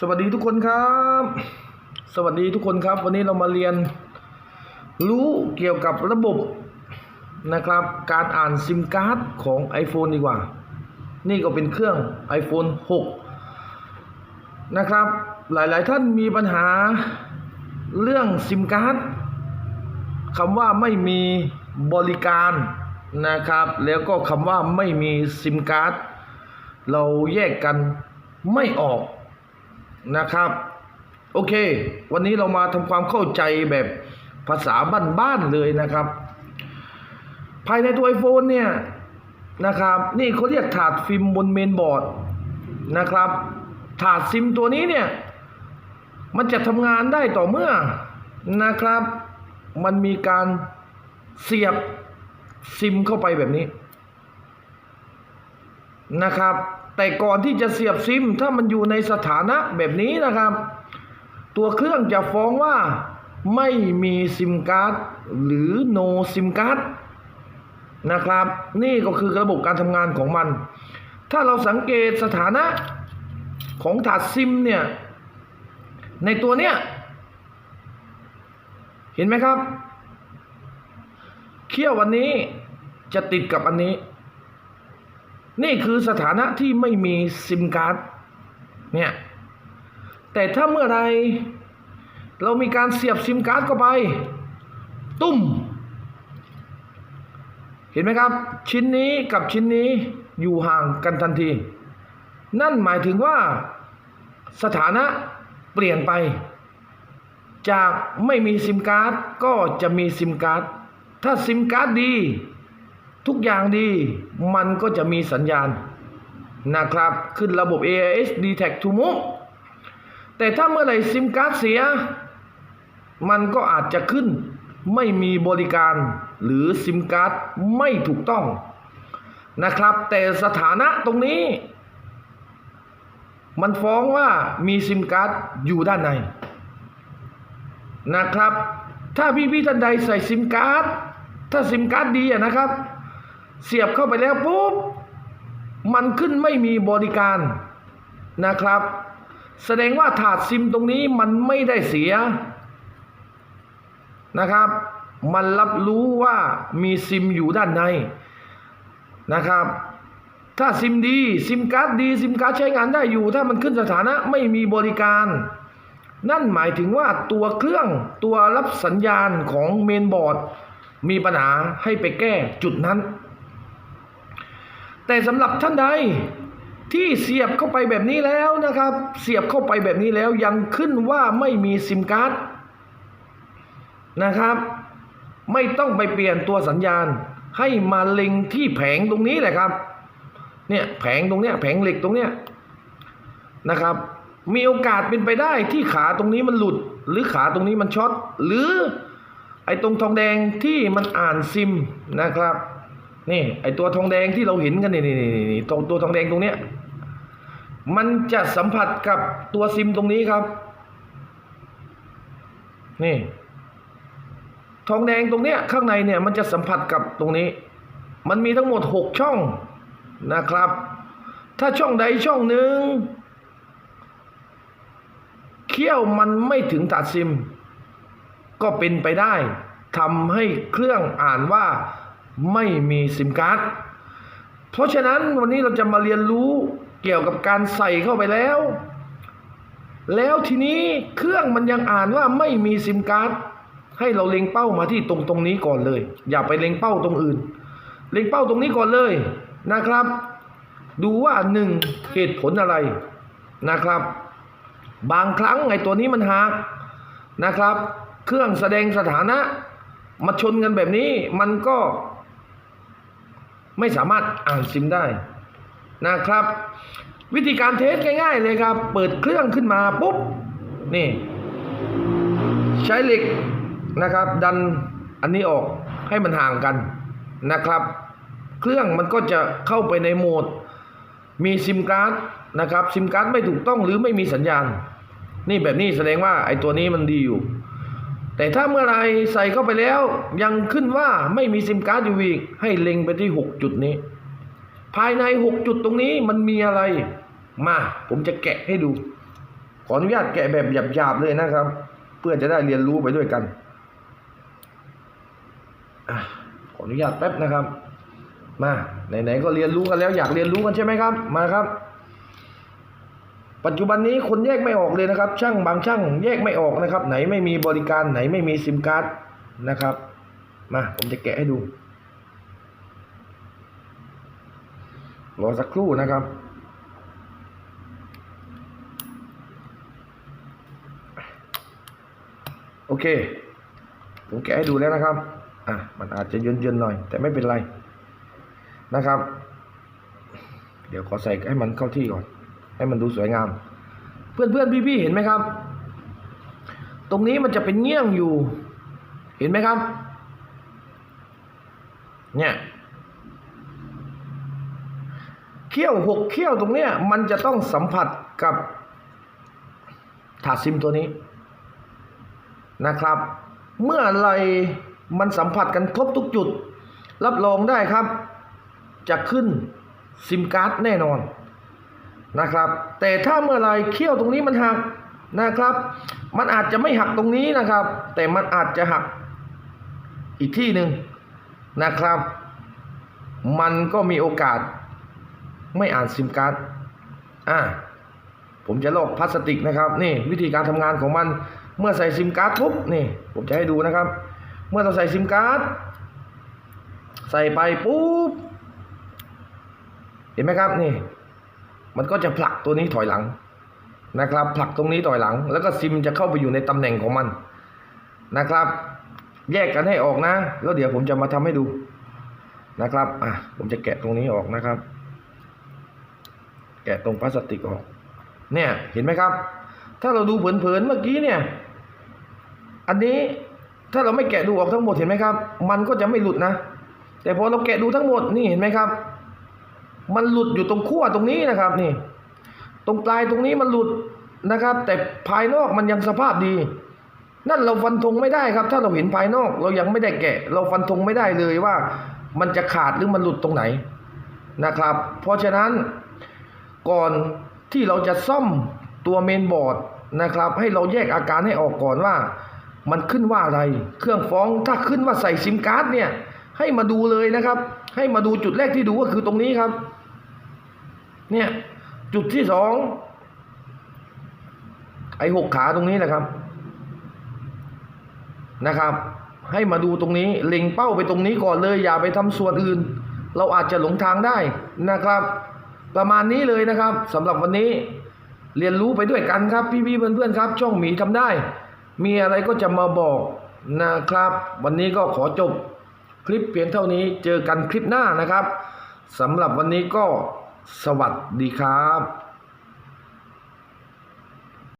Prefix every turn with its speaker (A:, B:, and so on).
A: สวัสดีทุกคนครับ สวัสดีทุกคนครับ วันนี้เรามาเรียน รู้เกี่ยวกับระบบนะครับ การอ่านซิมการ์ดของ iPhone ดีกว่า นี่ก็เป็นเครื่อง iPhone 6 นะครับ หลายๆท่านมีปัญหาเรื่องซิมการ์ดคำว่าไม่มีบริการนะครับ แล้วก็คำว่าไม่มีซิมการ์ดเราแยกกันไม่ออก นะครับ โอเค วันนี้เรามาทำความเข้าใจแบบภาษาบ้านๆเลยนะครับ ภายในตัว iPhone เนี่ยนะครับ นี่เขาเรียกถาดฟิล์มบนเมนบอร์ดนะครับ ถาดซิมตัวนี้เนี่ย มันจะทำงานได้ต่อเมื่อนะครับ มันมีการเสียบซิมเข้าไปแบบนี้นะครับ แต่ก่อนที่จะเสียบซิม ถ้ามันอยู่ในสถานะแบบนี้นะครับ ตัวเครื่องจะฟ้องว่าไม่มีซิมการ์ดหรือ no ซิมการ์ดนะครับ นี่ก็คือระบบการทำงานของมัน ถ้าเราสังเกตสถานะของถาดซิมเนี่ย ในตัวเนี้ย เห็นไหมครับเขี้ยววันนี้จะติดกับอันนี้ นี่คือสถานะที่ไม่มีซิมการ์ดเนี่ยแต่ถ้าเมื่อไรเรามีการเสียบซิมการ์ดเข้าไป ตุ้ม เห็นไหมครับ ชิ้นนี้กับชิ้นนี้อยู่ห่างกันทันที นั่นหมายถึงว่าสถานะเปลี่ยนไป จากไม่มีซิมการ์ดก็จะมีซิมการ์ดถ้าซิมการ์ดดี ทุกอย่างดีมันก็จะมีสัญญาณนะครับ ขึ้นระบบ AIS d t a c to move แต่ถ้าเมื่อไหร่ซิมการ์ดเสีย มันก็อาจจะขึ้นไม่มีบริการหรือซิมการ์ดไม่ถูกต้องนะครับ แต่สถานะตรงนี้ มันฟ้องว่ามีซิมการ์ดอยู่ด้านในนะครับ ถ้าพี่พี่ๆท่านใดใส่ซิมการ์ดถ้าซิมการ์ดดีอะนะครับ เสียบเข้าไปแล้วปุ๊บมันขึ้นไม่มีบริการนะครับ แสดงว่าถาดซิมตรงนี้มันไม่ได้เสียนะครับ มันรับรู้ว่ามีซิมอยู่ด้านในนะครับ ถ้าซิมดีซิมการ์ดดีซิมการ์ดใช้งานได้อยู่ ถ้ามันขึ้นสถานะไม่มีบริการ นั่นหมายถึงว่าตัวเครื่องตัวรับสัญญาณของเมนบอร์ดมีปัญหาให้ไปแก้จุดนั้น แต่สำหรับท่านใดที่เสียบเข้าไปแบบนี้แล้วนะครับ เสียบเข้าไปแบบนี้แล้วยังขึ้นว่าไม่มีซิมการ์ดนะครับ ไม่ต้องไปเปลี่ยนตัวสัญญาณ ให้มาเล็งที่แผงตรงนี้แหละครับ เนี่ยแผงตรงเนี้ยแผงเหล็กตรงเนี้ยนะครับ มีโอกาสเป็นไปได้ที่ขาตรงนี้มันหลุด หรือขาตรงนี้มันช็อตหรือไอ้ตรงทองแดงที่มันอ่านซิมนะครับ นี่ไอตัวทองแดงที่เราเห็นกันนี่นี่นี่ตรงตัวทองแดงตรงเนี้ยมันจะสัมผัสกับตัวซิมตรงนี้ครับ นี่ ทองแดงตรงเนี้ยข้างในเนี่ยมันจะสัมผัสกับตรงนี้ มันมีทั้งหมดหกช่องนะครับ ถ้าช่องใดช่องหนึ่งเขี้ยวมันไม่ถึงตัดซิม ก็เป็นไปได้ทำให้เครื่องอ่านว่า ไม่มีซิมการ์ด เพราะฉะนั้นวันนี้เราจะมาเรียนรู้เกี่ยวกับการใส่เข้าไปแล้ว แล้วทีนี้เครื่องมันยังอ่านว่าไม่มีซิมการ์ด ให้เราเล็งเป้ามาที่ตรงตรงนี้ก่อนเลย อย่าไปเล็งเป้าตรงอื่น เล็งเป้าตรงนี้ก่อนเลยนะครับ ดูว่าหนึ่งเหตุผลอะไรนะครับ บางครั้งไอ้ตัวนี้มันหักนะครับ เครื่องแสดงสถานะมาชนกันแบบนี้มันก็ ไม่สามารถอ่านซิมได้นะครับ วิธีการเทสง่ายๆเลยครับ เปิดเครื่องขึ้นมาปุ๊บนี่ใช้เหล็กนะครับ ดันอันนี้ออกให้มันห่างกันนะครับ เครื่องมันก็จะเข้าไปในโหมด มีซิมการ์ดนะครับซิมการ์ดไม่ถูกต้องหรือไม่มีสัญญาณ นี่แบบนี้แสดงว่าไอ้ตัวนี้มันดีอยู่ แต่ถ้าเมื่อไรใส่เข้าไปแล้วยังขึ้นว่าไม่มีซิมการ์ดอยู่อีกให้เล็งไปที่ 6 จุดนี้ ภายใน 6 จุดตรงนี้มันมีอะไร มาผมจะแกะให้ดู ขออนุญาตแกะแบบหยาบๆเลยนะครับ เพื่อจะได้เรียนรู้ไปด้วยกันอขออนุญาตแป๊บนะครับ มาไหนๆก็เรียนรู้กันแล้วอยากเรียนรู้กันใช่ไหมครับ มาครับ ปัจจุบันนี้คนแยกไม่ออกเลยนะครับ ช่างบางช่างแยกไม่ออกนะครับ ไหนไม่มีบริการไหนไม่มีซิมการ์ดนะครับมาผมจะแกะให้ดูรอสักครู่นะครับ โอเค ผมแกะให้ดูแล้วนะครับ อะ มันอาจจะเย็นๆหน่อย แต่ไม่เป็นไรนะครับ เดี๋ยวขอใส่ให้มันเข้าที่ก่อน ให้มันดูสวยงาม เพื่อนๆพี่ๆเห็นไหมครับ ตรงนี้มันจะเป็นเงี้ยงอยู่ เห็นไหมครับ เนี่ยเขี้ยวหกเขี้ยวตรงเนี้ยมันจะต้องสัมผัสกับถาดซิมตัวนี้นะครับ เมื่อไรมันสัมผัสกันครบทุกจุด รับรองได้ครับ จะขึ้นซิมการ์ดแน่นอน นะครับ แต่ถ้าเมื่อไรเขี้ยวตรงนี้มันหักนะครับ มันอาจจะไม่หักตรงนี้นะครับ แต่มันอาจจะหักอีกที่หนึ่งนะครับ มันก็มีโอกาสไม่อ่านซิมการ์ดอ่าผมจะลอกพลาสติกนะครับนี่วิธีการทำงานของมันเมื่อใส่ซิมการ์ดปุ๊บนี่ผมจะให้ดูนะครับ เมื่อเราใส่ซิมการ์ดใส่ไปปุ๊บเห็นไหมครับนี่ มันก็จะผลักตัวนี้ถอยหลังนะครับผลักตรงนี้ถอยหลัง แล้วก็ซิมจะเข้าไปอยู่ในตำแหน่งของมันนะครับ แยกกันให้ออกนะ แล้วเดี๋ยวผมจะมาทำให้ดูนะครับอะผมจะแกะตรงนี้ออกนะครับ แกะตรงพลาสติกออก เนี่ยเห็นไหมครับ ถ้าเราดูเผินๆเมื่อกี้เนี่ย อันนี้ถ้าเราไม่แกะดูออกทั้งหมดเห็นไหมครับ มันก็จะไม่หลุดนะ แต่พอเราแกะดูทั้งหมดนี่เห็นไหมครับ มันหลุดอยู่ตรงขั้วตรงนี้นะครับนี่ ตรงปลายตรงนี้มันหลุดนะครับ แต่ภายนอกมันยังสภาพดี นั่นเราฟันธงไม่ได้ครับ ถ้าเราเห็นภายนอกเรายังไม่ได้แกะ เราฟันธงไม่ได้เลยว่า มันจะขาดหรือมันหลุดตรงไหนนะครับ เพราะฉะนั้นก่อนที่เราจะซ่อมตัวเมนบอร์ดนะครับ ให้เราแยกอาการให้ออกก่อนว่า มันขึ้นว่าอะไร เครื่องฟ้องถ้าขึ้นว่าใส่ซิมการ์ดเนี่ยให้มาดูเลยนะครับ ให้มาดูจุดแรกที่ดูก็คือตรงนี้ครับ เนี่ยจุดที่สองไอ้หกขาตรงนี้นะครับนะครับ ให้มาดูตรงนี้เล็งเป้าไปตรงนี้ก่อนเลย อย่าไปทำส่วนอื่น เราอาจจะหลงทางได้นะครับ ประมาณนี้เลยนะครับสำหรับวันนี้เรียนรู้ไปด้วยกันครับ พี่ๆเพื่อนๆครับ ช่องหมีทำได้ มีอะไรก็จะมาบอกนะครับ วันนี้ก็ขอจบคลิปเพียงเท่านี้เจอกันคลิปหน้านะครับสำหรับวันนี้ก็ สวัสดีครับ